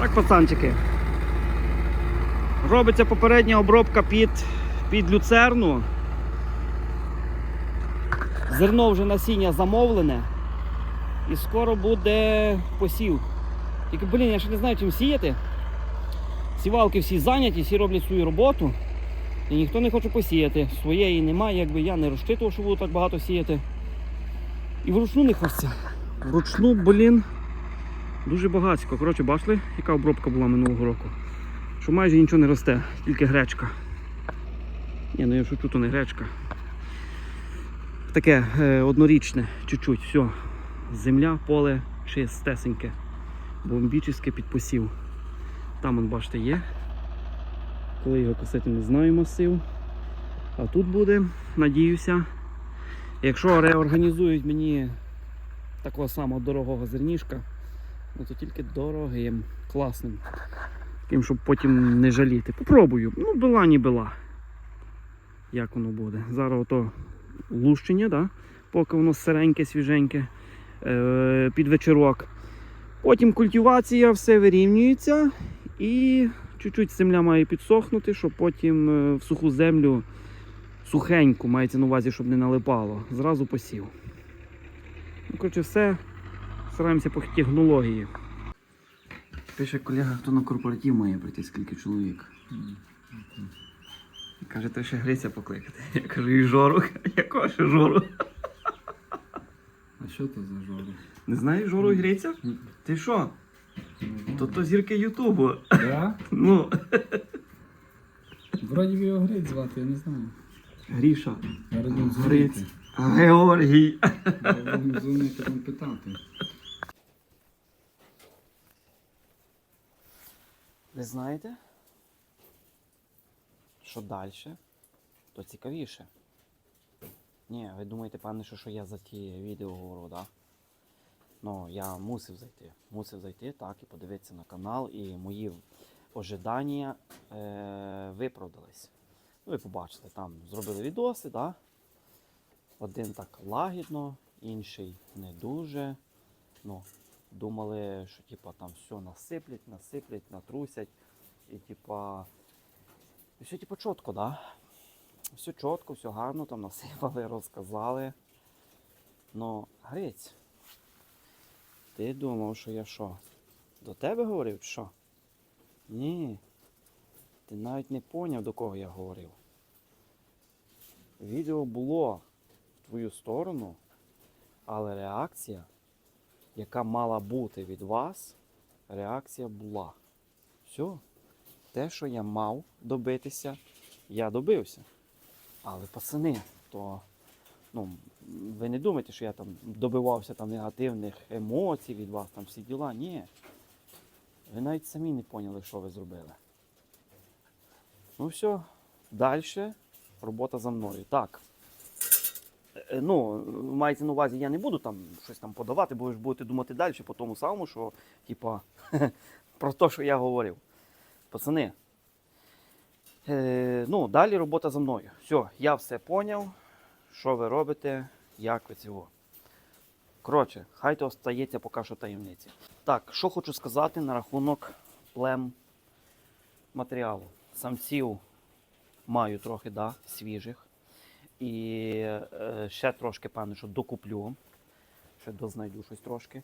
Так, пацанчики. Робиться попередня обробка під, під люцерну. Зерно вже насіння замовлене. І скоро буде посів. Тільки, блін, я ще не знаю, чим сіяти. Сівалки всі зайняті, всі роблять свою роботу. І ніхто не хоче посіяти. Своєї немає, якби я не розчитував, що буду так багато сіяти. І вручну не хочеться. Вручну, блін, дуже багатсько. Коротше, бачили, яка обробка була минулого року. Що майже нічого не росте, тільки гречка. Ні, ну я шучу, то не гречка. Таке е, однорічне, чуть-чуть, все. Земля, поле чистесеньке. Бомбічне під посів. Там, он, бачите, є. Коли його косити, не знаю масив. А тут буде, надіюся. Якщо реорганізують мені такого самого дорогого зернішка, ну то тільки дорогим, класним. Таким, щоб потім не жаліти. Попробую. Ну, була ні була. Як воно буде. Зараз ото лущення, да? поки воно сиреньке, свіженьке, е, під вечірок. Потім культивація, все вирівнюється і чуть-чуть земля має підсохнути, щоб потім е, в суху землю сухеньку, мається на увазі, щоб не налипало. Зразу посів. Ну, коротше, все. Стараємося по технології. Пише колега, хто на корпоратив має прийти, скільки чоловік. Каже, то ще Гриця покликати. Я кажу, і Жору. Якого ще Жору? А що то за жора? Не знаєш Жору і Гриця? Ти що? То то зірки Ютубу. Да? Ну, Вроді би його Гриць звати, я не знаю. Гріша. Я Гриць. Георгій. Я дзвонити там питати. Ви знаєте, що далі, то цікавіше. Ні, ви думаєте, пане, що, що я за ті відео говорю, да? Ну, я мусив зайти. Мусив зайти, так, і подивитися на канал, і мої ожидання е- виправдались. Ну, ви побачите, там зробили відоси, да? Один так лагідно, інший не дуже. Ну, думали, що типа там все насиплять, насиплять, натрусять. І типа. Все типа чітко, да? Все чітко, все гарно, там насипали, розказали. Ну, Гриць, ти думав, що я що? До тебе говорив, чи що? Ні. Ти навіть не поняв, до кого я говорив. Відео було в твою сторону, але реакція яка мала бути від вас, реакція була. Все. Те, що я мав добитися, я добився. Але пацани, то ну, ви не думайте, що я там добивався там негативних емоцій від вас, там всі діла. Ні. Ви навіть самі не поняли, що ви зробили. Ну все, далі робота за мною. Так. Е, Ну, мається на увазі, я не буду там щось там подавати, бо ви ж будете думати далі по тому самому, що, типа, про те, що я говорив. Пацани. Е, ну, далі робота за мною. Все, я все поняв, що ви робите, як ви цього. Коротше, хай то остається поки що таємниці. Так, що хочу сказати на рахунок плем матеріалу. Самців маю трохи, да, свіжих. І е, ще трошки, певно, що докуплю. Ще дознайду щось трошки.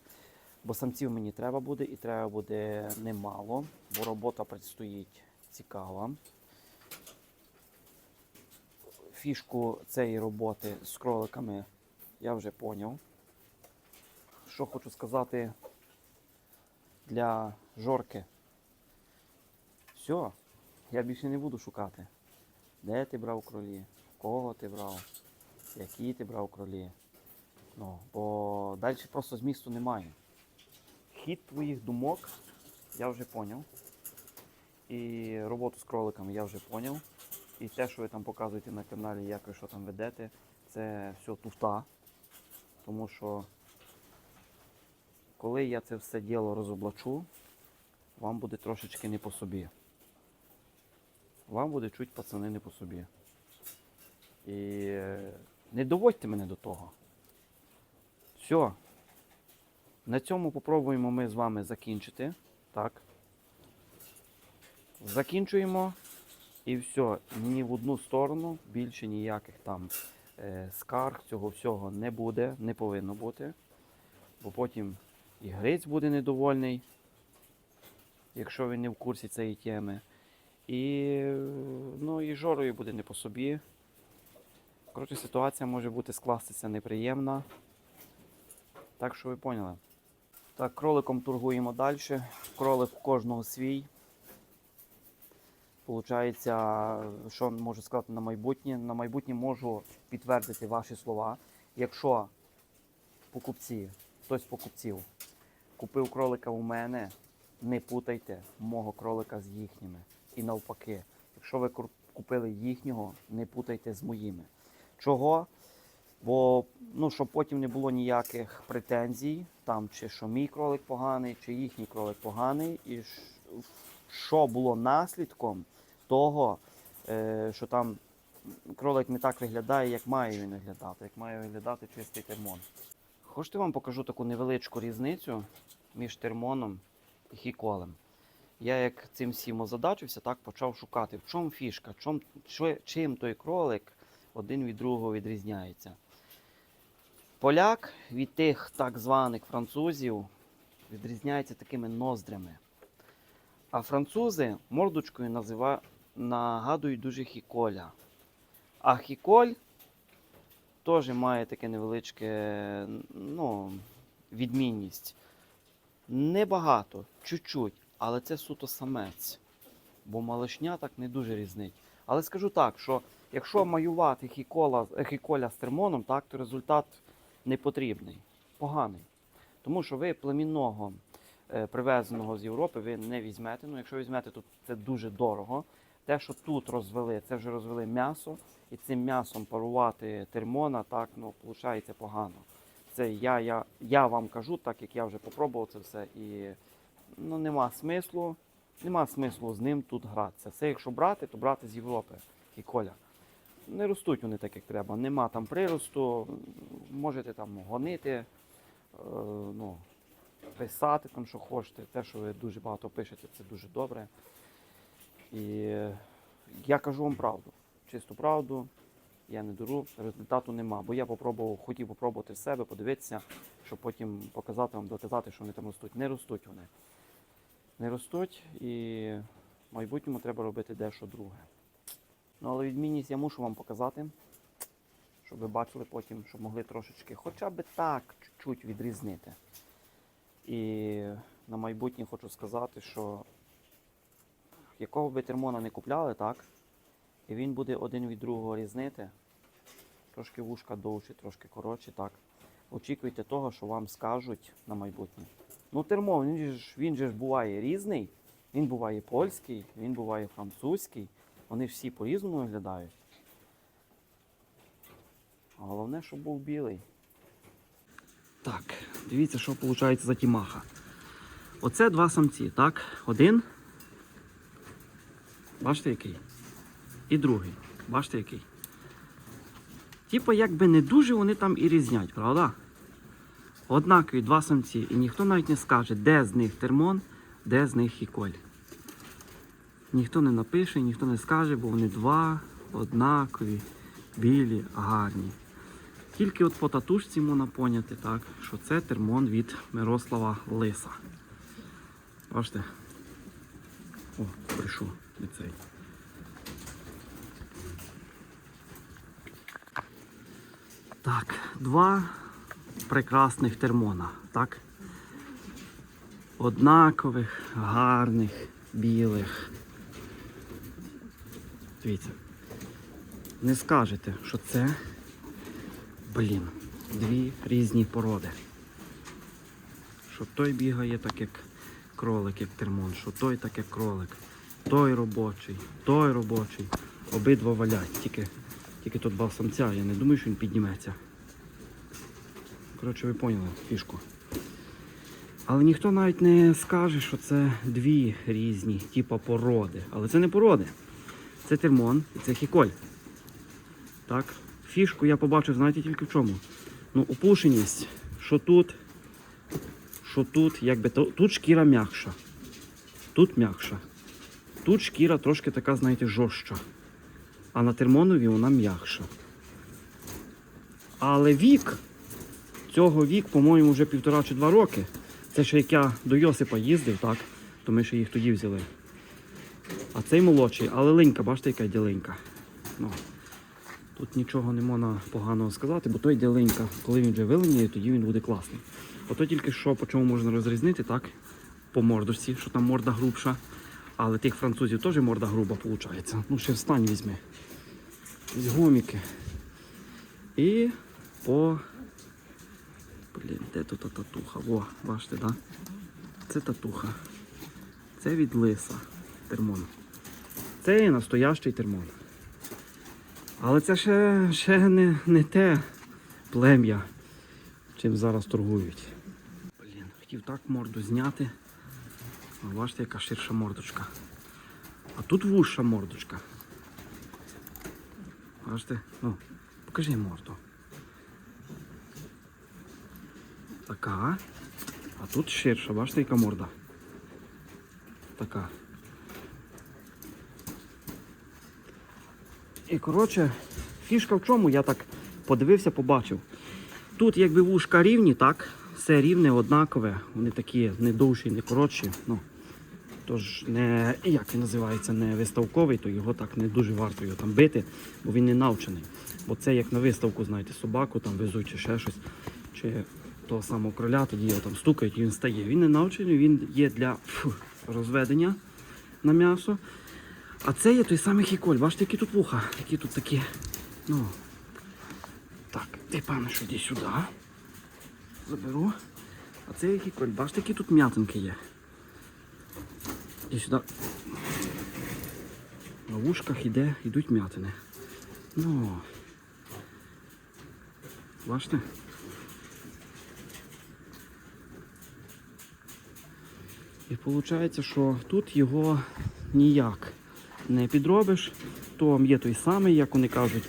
Бо самців мені треба буде і треба буде немало, бо робота предстоїть цікава. Фішку цієї роботи з кроликами я вже поняв. Що хочу сказати для жорки. Все, я більше не буду шукати. Де ти брав кролі? Кого ти брав? Які ти брав кролі? Ну, бо далі просто змісту немає. Хід твоїх думок я вже поняв. І роботу з кроликами я вже поняв. І те, що ви там показуєте на каналі, як ви що там ведете, це все туфта. Тому що коли я це все діло розоблачу, вам буде трошечки не по собі. Вам буде чуть пацани не по собі. І е, не доводьте мене до того. Все. На цьому попробуємо ми з вами закінчити. Так. закінчуємо і все. Ні в одну сторону більше ніяких там е, скарг, цього всього не буде, не повинно бути. Бо потім і гриць буде недовольний, якщо він не в курсі цієї теми. І, ну, і жорою буде не по собі. Коротше, ситуація може бути скластися неприємна. Так що ви поняли. Так, кроликом торгуємо далі. Кролик у кожного свій. Получається, що можу сказати на майбутнє? На майбутнє можу підтвердити ваші слова. Якщо покупці, хтось з покупців купив кролика у мене, не путайте мого кролика з їхніми. І навпаки, якщо ви купили їхнього, не путайте з моїми. Чого? Бо ну, щоб потім не було ніяких претензій, там, чи що мій кролик поганий, чи їхній кролик поганий, і що було наслідком того, е, що там кролик не так виглядає, як має він виглядати, як має виглядати чистий термон. Хочете вам покажу таку невеличку різницю між термоном і хіколем. Я як цим всім озадачився, так почав шукати, в чому фішка, чом, чим той кролик один від другого відрізняється. Поляк від тих так званих французів відрізняється такими ноздрями. А французи мордочкою назива... нагадують дуже хіколя. А хіколь теж має таке невеличке ну, відмінність. Небагато, чуть-чуть, але це суто самець. Бо малишня так не дуже різнить. Але скажу так, що якщо маювати хікола, хіколя з термоном, так, то результат не потрібний, поганий. Тому що ви племінного е, привезеного з Європи ви не візьмете. Ну, якщо візьмете, то це дуже дорого. Те, що тут розвели, це вже розвели м'ясо, і цим м'ясом парувати термона, так, ну, виходить погано. Це я, я, я вам кажу, так як я вже попробував це все, і ну, нема смислу, нема смислу з ним тут гратися. Це якщо брати, то брати з Європи і коля. Не ростуть вони так, як треба. Нема там приросту, можете там гонити, е, ну, писати там, що хочете. Те, що ви дуже багато пишете, це дуже добре. І я кажу вам правду, чисту правду. Я не дуру, результату нема. Бо я попробував, хотів попробувати в себе, подивитися, щоб потім показати вам, доказати, що вони там ростуть. Не ростуть вони. Не ростуть і в майбутньому треба робити дещо друге. Ну, але відмінність я мушу вам показати, щоб ви бачили потім, щоб могли трошечки хоча б так чуть-чуть відрізнити. І на майбутнє хочу сказати, що якого би термона не купляли, так? І він буде один від другого різнити. Трошки вушка довші, трошки коротші, так. Очікуйте того, що вам скажуть на майбутнє. Ну, термон, він же ж, він же ж буває різний. Він буває польський, він буває французький. Вони всі по-різному виглядають. Головне, щоб був білий. Так, дивіться, що виходить за тімаха. Оце два самці, так? Один. Бачите який? І другий. Бачите який? Типа, якби не дуже вони там і різнять, правда? Однакові два самці, і ніхто навіть не скаже, де з них термон, де з них хіколь. Ніхто не напише, ніхто не скаже, бо вони два однакові, білі, гарні. Тільки от по татушці можна поняти, так, що це термон від Мирослава Лиса. Бачите? О, прийшов від цей. Так, два прекрасних термона, так? Однакових, гарних, білих. Дивіться. Не скажете, що це, блін, дві різні породи. Що той бігає так, як кролик, як термон, що той так, як кролик. Той робочий, той робочий. Обидва валять, тільки, тільки тут два самця, я не думаю, що він підніметься. Коротше, ви поняли фішку. Але ніхто навіть не скаже, що це дві різні, типа породи. Але це не породи. Це термон і це хіколь. Так, фішку я побачив, знаєте, тільки в чому? Ну, опушеність, що тут, що тут, якби тут шкіра м'якша. Тут м'якша. Тут шкіра трошки така, знаєте, жорстча. А на термонові вона м'якша. Але вік, цього вік, по-моєму, вже півтора чи два роки. Це ще як я до Йосипа їздив, так, то ми ще їх тоді взяли. А цей молодший, але линька, бачите, яка йде линька. Ну, тут нічого не можна поганого сказати, бо той йде линька. Коли він вже вилиняє, тоді він буде класний. Ото тільки що по чому можна розрізнити, так? По мордочці, що там морда грубша. Але тих французів теж морда груба виходить. Ну, ще встань візьми. Ось гоміки. І по. Блін, де тут татуха? Во, бачите, так? Да? Це татуха. Це від лиса термон. Це є настоящий термон. Але це ще, ще не, не те плем'я, чим зараз торгують. Блін, хотів так морду зняти. А бачите, яка ширша мордочка. А тут вужша мордочка. Бачите? Ну, покажи морду. Така. А тут ширша, бачите, яка морда. Така. І коротше, фішка в чому, я так подивився, побачив. Тут якби вушка рівні, так, все рівне, однакове. Вони такі не довші, не коротші. Ну, тож не, як він називається, не виставковий, то його так не дуже варто його там бити, бо він не навчений. Бо це як на виставку, знаєте, собаку там везуть чи ще щось, чи того самого кроля, тоді його там стукають і він стає. Він не навчений, він є для фу, розведення на м'ясо. А це є той самий хіколь. Бачите, які тут вуха, які тут такі. Ну. Так, ти пане, що йди сюди. Заберу. А це є хіколь. Бачите, які тут м'ятинки є. І сюди. На вушках іде, йдуть м'ятини. Ну. Бачите? І виходить, що тут його ніяк не підробиш, то є той самий, як вони кажуть,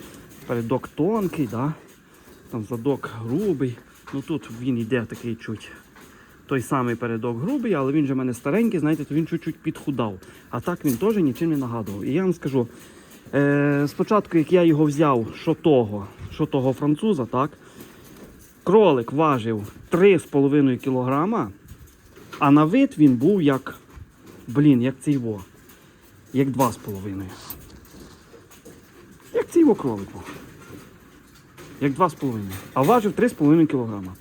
передок тонкий, да? там задок грубий. Ну тут він йде такий чуть. Той самий передок грубий, але він же в мене старенький, знаєте, то він чуть-чуть підхудав. А так він теж нічим не нагадував. І я вам скажу, е, спочатку, як я його взяв, що того, що того француза, так, кролик важив 3,5 кілограма, а на вид він був як, блін, як цей во. Як 2,5. Як цей во кролик був. Як 2,5. А важив 3,5 кілограма.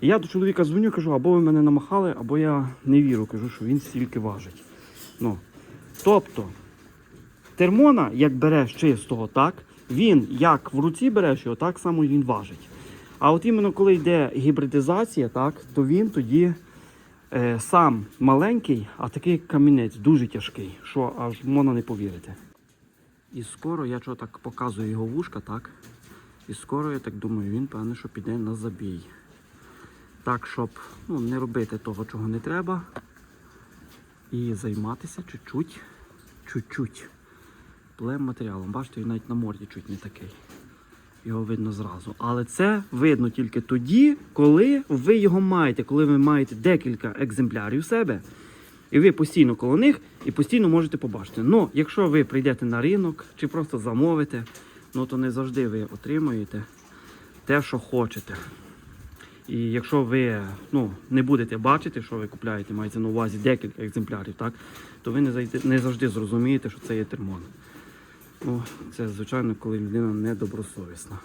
І я до чоловіка дзвоню, кажу, або ви мене намахали, або я не вірю, кажу, що він стільки важить. Ну, тобто, термона, як береш чистого, так, він як в руці береш його, так само він важить. А от іменно коли йде гібридизація, так, то він тоді сам маленький, а такий камінець дуже тяжкий, що аж можна не повірити. І скоро я чого так показую його вушка, так? І скоро, я так думаю, він певне, що піде на забій. Так, щоб ну, не робити того, чого не треба. І займатися чуть-чуть, чуть-чуть плем-матеріалом. Бачите, він навіть на морді чуть не такий. Його видно зразу. Але це видно тільки тоді, коли ви його маєте, коли ви маєте декілька екземплярів у себе, і ви постійно коло них і постійно можете побачити. Ну, якщо ви прийдете на ринок чи просто замовите, ну то не завжди ви отримаєте те, що хочете. І якщо ви ну, не будете бачити, що ви купляєте, мається на увазі декілька екземплярів, так, то ви не завжди зрозумієте, що це є термон. Ну, це, звичайно, коли людина недобросовісна.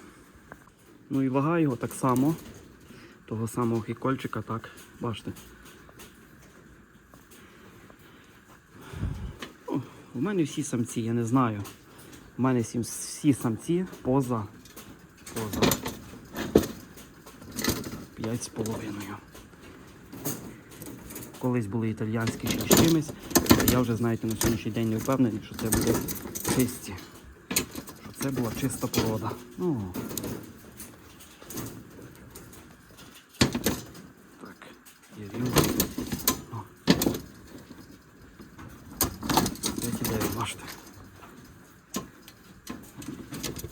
Ну і вага його так само, того самого хікольчика, так, бачите. У мене всі самці, я не знаю. У мене всі, самці поза, поза 5 з половиною. Колись були італіянські ще з чимось, я вже, знаєте, на сьогоднішній день не впевнений, що це буде чисті. Що це була чиста порода. Ну. Так, є рівно. О.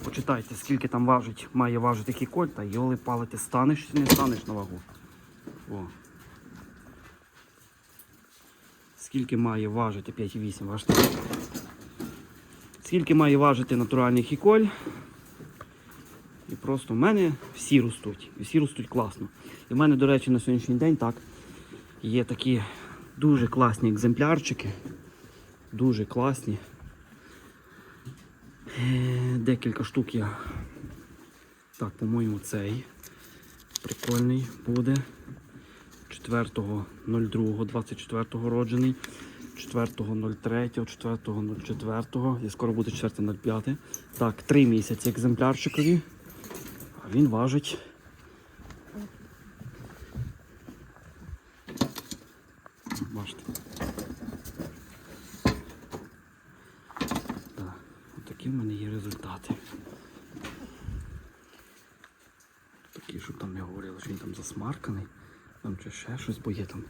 Почитайте, скільки там важить, має важити кіколь, та йоли палити, станеш чи не станеш на вагу. О. Скільки має важити 5,8, бачите? Скільки має важити натуральний хіколь? І просто в мене всі ростуть. І всі ростуть класно. І в мене, до речі, на сьогоднішній день так. Є такі дуже класні екземплярчики. Дуже класні. Е, Декілька штук я. Так, по-моєму, цей прикольний буде. 4.02.24 роджений. 4.03, 4.04. І скоро буде 4.05. Так, 3 місяці екземплярчикові. А він важить. Бачите. Так, отакі в мене є результати. Такі, щоб там не говорили, що він там засмарканий. Там чи ще щось, бо є там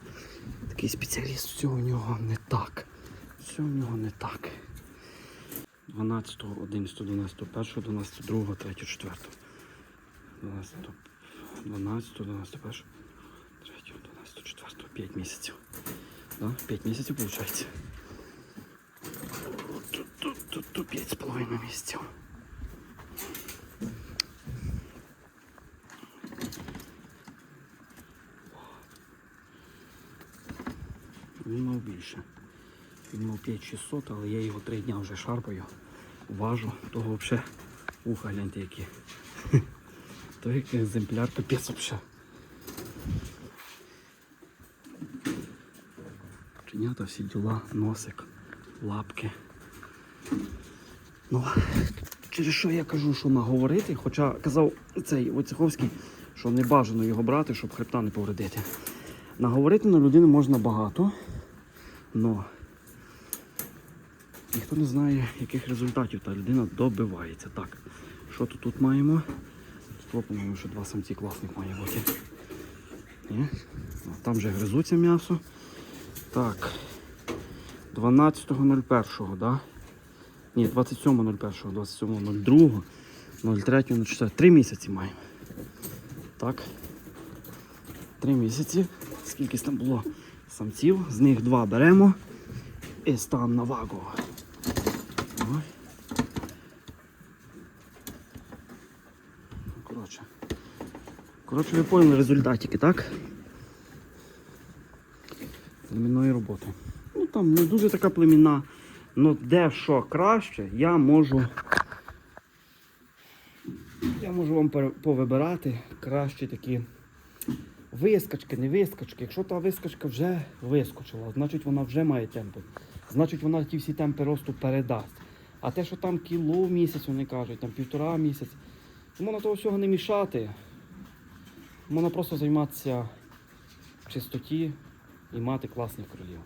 такий спеціаліст, все у нього не так. Все у нього не так. 12, 11, 12, 1, 12, 2, 3, 4. 12, 12, 12, 1, 3, 12, 4, 5 місяців. Да? 5 місяців виходить. Тут, тут, тут, тут 5 місяців. Він мав більше. Він мав 5600, але я його 3 дня вже шарпаю, важу, того взагалі уха гляньте які. Той екземпляр капець взагалі. Чинята всі діла, носик, лапки. Ну, через що я кажу, що наговорити, хоча казав цей Войцеховський, що не бажано його брати, щоб хребта не повредити. Наговорити на людину можна багато, але ніхто не знає, яких результатів та людина добивається. Так, що то тут маємо? Тут, що два самці класних має бути. Ні? Там вже гризуться м'ясо. Так. 12.01, да? Ні, 27.01, 27.02, 03.04. Три місяці маємо. Так. Три місяці. Скільки там було самців, з них два беремо і ставимо на вагу. Коротше. Коротше, ви поняли результатики, так? Племінної роботи. Ну там не дуже така племінна. Ну де що краще, я можу. Я можу вам повибирати кращі такі вискочки, не вискочки. Якщо та вискачка вже вискочила, значить вона вже має темпи. Значить вона ті всі темпи росту передасть. А те, що там кіло місяць, вони кажуть, там півтора місяць, можна того всього не мішати. Можна просто займатися чистоті і мати класних кролів.